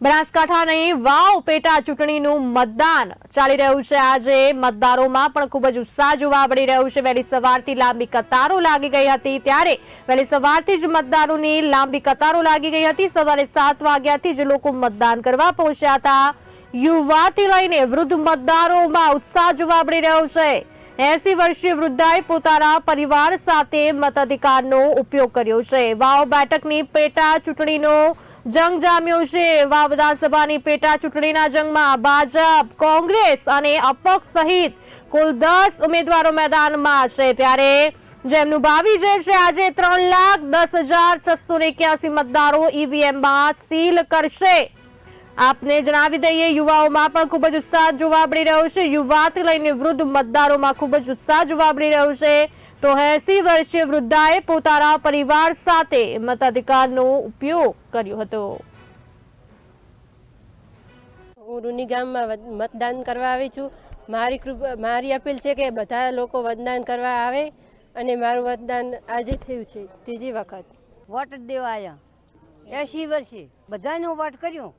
બનાસકાંઠાની વાવ પેટા ચૂંટણીનું મતદાન ચાલી રહ્યું છે. આજે મતદારોમાં પણ ખૂબ જ ઉત્સાહ જોવા મળી રહ્યો છે. વહેલી સવારથી લાંબી કતારો લાગી ગઈ હતી. ત્યારે વહેલી સવારથી જ મતદારોની લાંબી કતારો લાગી ગઈ હતી. સવારે સાત વાગ્યાથી જ લોકો મતદાન કરવા પહોંચ્યા હતા. યુવાથી લઈને વૃદ્ધ મતદારોમાં ઉત્સાહ જોવા મળી રહ્યો છે. એસી વર્ષીય વૃદ્ધાએ પોતાના પરિવાર સાથે મતાધિકારનો ઉપયોગ કર્યો છે. વાવ બેઠકની પેટા ચૂંટણીનો જંગ જામ્યો છે. વાવ વિધાનસભાની પેટા ચૂંટણીના જંગમાં ભાજપ, કોંગ્રેસ અને અપક્ષ સહિત કુલ દસ ઉમેદવારો મેદાનમાં છે. ત્યારે જેમનું ભાવિ જે છે, આજે ત્રણ લાખ દસ હજાર છસો એક્યાસી મતદારો ઈવીએમમાં સીલ કરશે. આપને જણાવી દઈએ યુવાઓમાં પણ ખૂબ જ ઉત્સાહ જોવા મળી રહ્યો છે. યુવાથી લઈને વૃદ્ધ મતદારોમાં ખૂબ જ ઉત્સાહ જોવા મળી રહ્યો છે. તો એસી વર્ષીય વૃદ્ધાએ પોતાના પરિવાર સાથે મતાધિકારનો ઉપયોગ કર્યો હતો. હું રૂની ગામમાં મતદાન કરવા આવી છું. મારી કૃપા મારી અપીલ છે કે બધા લોકો મતદાન કરવા આવે અને મારું મતદાન આજે થયું છે. ત્રીજી વખત. વોટ દેવાયા દેવા આવ્યા એસી વર્ષે બધાને વોટ કર્યો.